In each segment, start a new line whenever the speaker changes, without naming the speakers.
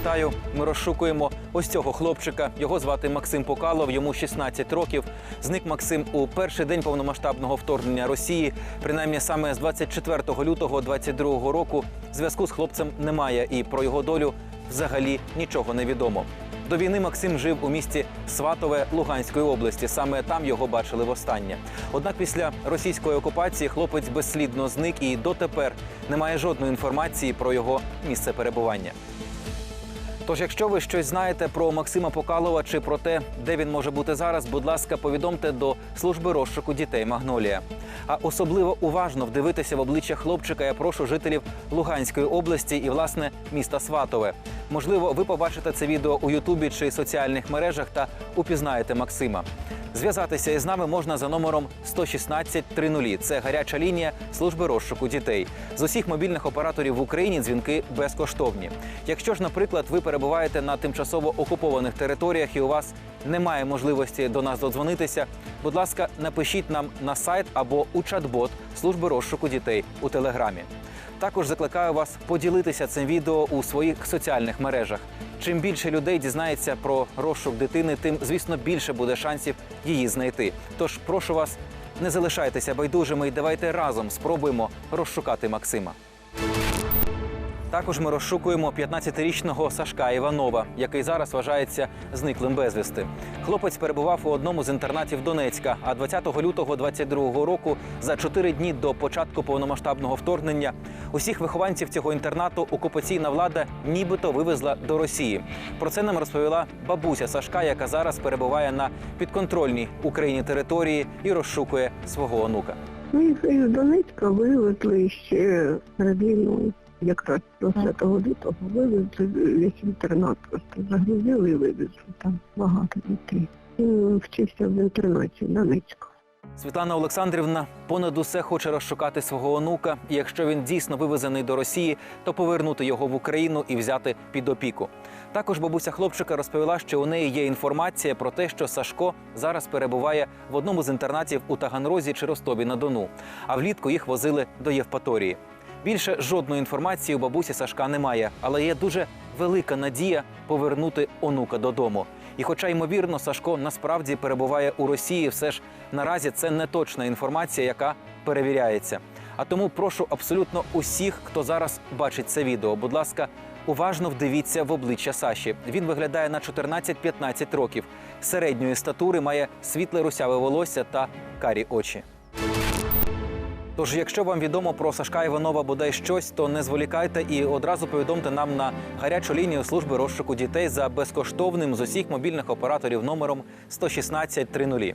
вітаю. Ми розшукуємо ось цього хлопчика. Його звати Максим Покалов, йому 16 років. Зник Максим у перший день повномасштабного вторгнення Росії. Принаймні саме з 24 лютого 22 року зв'язку з хлопцем немає, і про його долю взагалі нічого не відомо. До війни Максим жив у місті Сватове Луганської області. Саме там його бачили востаннє. Однак після російської окупації хлопець безслідно зник і дотепер немає жодної інформації про його місце перебування. Тож, якщо ви щось знаєте про Максима Покалова чи про те, де він може бути зараз, будь ласка, повідомте до служби розшуку дітей Магнолія. А особливо уважно вдивитися в обличчя хлопчика я прошу жителів Луганської області і власне міста Сватове. Можливо, ви побачите це відео у Ютубі чи соціальних мережах та упізнаєте Максима. Зв'язатися із нами можна за номером 116 30. Це гаряча лінія служби розшуку дітей. З усіх мобільних операторів в Україні дзвінки безкоштовні. Якщо ж, наприклад, ви перебуваєте на тимчасово окупованих територіях і у вас немає можливості до нас додзвонитися, будь ласка, напишіть нам на сайт або у чат-бот служби розшуку дітей у телеграмі. Також закликаю вас поділитися цим відео у своїх соціальних мережах. Чим більше людей дізнається про розшук дитини, тим, звісно, більше буде шансів її знайти. Тож прошу вас, не залишайтеся байдужими і давайте разом спробуємо розшукати Максима. Також ми розшукуємо 15-річного Сашка Іванова, який зараз вважається зниклим безвісти. Хлопець перебував у одному з інтернатів Донецька. А 20 лютого 22 року, за чотири дні до початку повномасштабного вторгнення, усіх вихованців цього інтернату окупаційна влада нібито вивезла до Росії. Про це нам розповіла бабуся Сашка, яка зараз перебуває на підконтрольній Україні території і розшукує свого онука.
Ну, їх із Донецька вивезли ще перед війною. Якраз 20 лютого вивезли весь інтернат, просто загрузили і вивезли там багато дітей. Він вчився в інтернаті в Донецьку.
Світлана Олександрівна понад усе хоче розшукати свого онука. І якщо він дійсно вивезений до Росії, то повернути його в Україну і взяти під опіку. Також бабуся хлопчика розповіла, що у неї є інформація про те, що Сашко зараз перебуває в одному з інтернатів у Таганрозі чи Ростові на Дону. А влітку їх возили до Євпаторії. Більше жодної інформації у бабусі Сашка немає, але є дуже велика надія повернути онука додому. І, хоча ймовірно, Сашко насправді перебуває у Росії, все ж наразі це не точна інформація, яка перевіряється. А тому прошу абсолютно усіх, хто зараз бачить це відео. Будь ласка, уважно вдивіться в обличчя Саші. Він виглядає на 14-15 років. Середньої статури має світле русяве волосся та карі очі. Тож, якщо вам відомо про Сашка Іванова бодай щось, то не зволікайте і одразу повідомте нам на гарячу лінію служби розшуку дітей за безкоштовним з усіх мобільних операторів номером 116 30.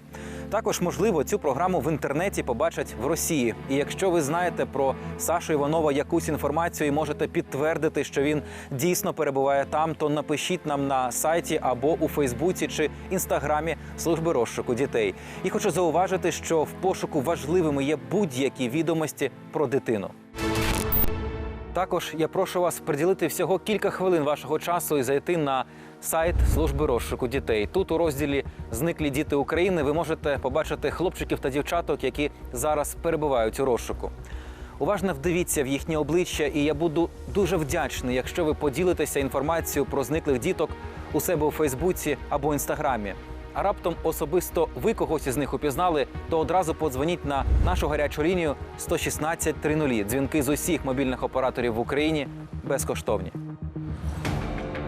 Також можливо цю програму в інтернеті побачать в Росії. І якщо ви знаєте про Сашу Іванова якусь інформацію і можете підтвердити, що він дійсно перебуває там, то напишіть нам на сайті або у Фейсбуці чи інстаграмі служби розшуку дітей. І хочу зауважити, що в пошуку важливими є будь-які відомості про дитину. Також я прошу вас приділити всього кілька хвилин вашого часу і зайти на сайт служби розшуку дітей. Тут у розділі Зниклі діти України ви можете побачити хлопчиків та дівчаток, які зараз перебувають у розшуку. Уважно вдивіться в їхнє обличчя, і я буду дуже вдячний, якщо ви поділитеся інформацією про зниклих діток у себе у Фейсбуці або Інстаграмі. А раптом особисто ви когось із них упізнали, то одразу подзвоніть на нашу гарячу лінію 116 30. Дзвінки з усіх мобільних операторів в Україні безкоштовні.